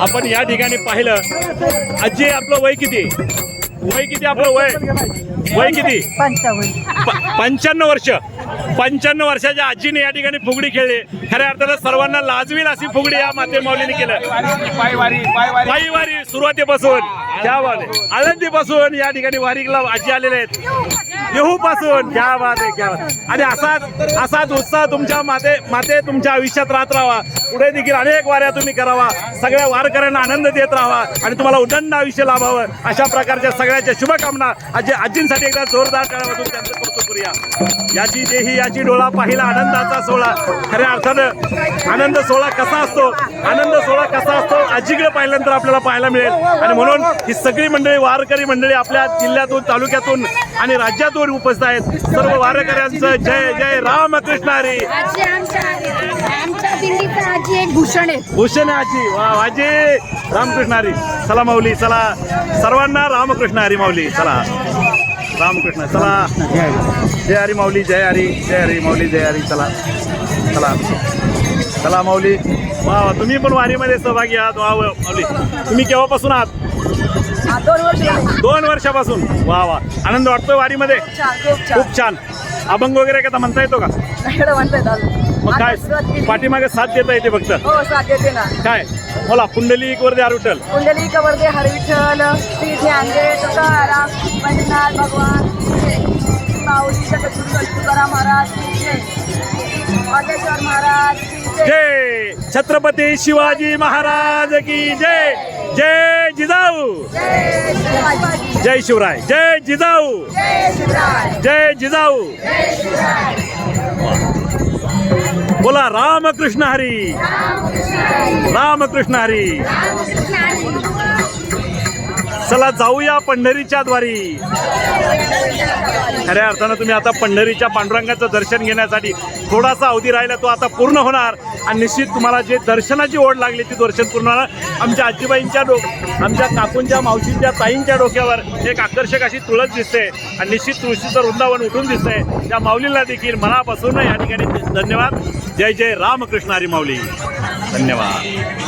आपण या ठिकाणी पाहिलं. आजी आपलं वय किती? वय किती आपलं वय? वय किती? पंच्याण्णव वर्ष. पंच्याण्णव वर्षाच्या आजीने या ठिकाणी फुगडी खेळली. खऱ्या अर्थानं सर्वांना लाजवील अशी फुगडी या माते माऊलीने केलं. पायी वारी सुरुवातीपासून त्या बात आळंदीपासून या ठिकाणी वारीला आजी आलेले आहेत. देहू पासून क्या बात आहे क्या बात आणि असाच असाच उत्साह तुमच्या माते माते तुमच्या आयुष्यात राहत राहावा. पुढे देखील अनेक वाऱ्या तुम्ही करावा. सगळ्या वारकऱ्यांना आनंद देत राहावा आणि तुम्हाला उदंड आयुष्य लाभावं. अशा प्रकारच्या सगळ्याच्या शुभकामना आजी आजींसाठी एकदा जोरदार टाळ्या त्यांचं कौतुक करूया. याची देही याची डोळा पाहिला आनंदाचा सोहळा. खऱ्या अर्थानं आनंद सोहळा कसा असतो? आनंद सोहळा कसा असतो? आजीकडे पाहिल्यानंतर आपल्याला पाहायला मिळेल. आणि म्हणून ही सगळी मंडळी वारकरी मंडळी आपल्या जिल्ह्यातून तालुक्यातून आणि राज्यातून उपस्थित आहेत. सर्व वारकऱ्यांचं जय जय रामकृष्ण हरी. आजी एक भूषण आहे. भूषण आहे आजी. वा आजी. रामकृष्ण हरी. चला माऊली चला. सर्वांना रामकृष्ण हरी माऊली चला. रामकृष्ण चला. जय हरी माऊली जय हरी जय हरी माऊली जय हरी चला. चला. चला माऊली. वा वा तुम्ही पण वारीमध्ये सहभागी आहात. वा वा, माऊली. तुम्ही केव्हापासून आहात? दोन वर्ष दोन वर्षापासून. वा वा. आनंद वाटतोय वारीमध्ये? खूप छान अभंग वगैरे का म्हणता येतो का? म्हणतात मग काय? पाठीमागे साथ देता येते फक्त. हो साथ देते ना. काय? बोला पुंडलिक वर द्या रुटल कुंडली कवर्दे हरविठ्ठल श्री ज्ञानदेव तुकाराम पंचनाथ भगवान माऊली जगद्गुरु तुकाराम महाराज की जय वागेश्वर महाराज की जय! जय छत्रपती शिवाजी महाराज की जय! जय जिजाऊ! जय शिवराय! जय जिजाऊ! जय जिजाऊ! बोला रामकृष्ण हरी. रामकृष्ण हरी. चला जाऊया पंढरीच्या द्वारी. खऱ्या अर्थानं तुम्ही आता पंढरीच्या पांडुरंगाचं दर्शन घेण्यासाठी थोडासा अवधी राहिला तो आता पूर्ण होणार. आणि निश्चित तुम्हाला जे दर्शनाची ओढ लागली ती दर्शन पूर्ण होणार. आमच्या आजीबाईंच्या डो आमच्या काकूंच्या मावशींच्या ताईंच्या डोक्यावर एक आकर्षक अशी तुळस दिसते. आणि निश्चित तुळशीचं वृंदावन उठून दिसतंय. त्या माऊलीला देखील मनापासून या ठिकाणी धन्यवाद. जय जय रामकृष्ण हरी माऊली. धन्यवाद.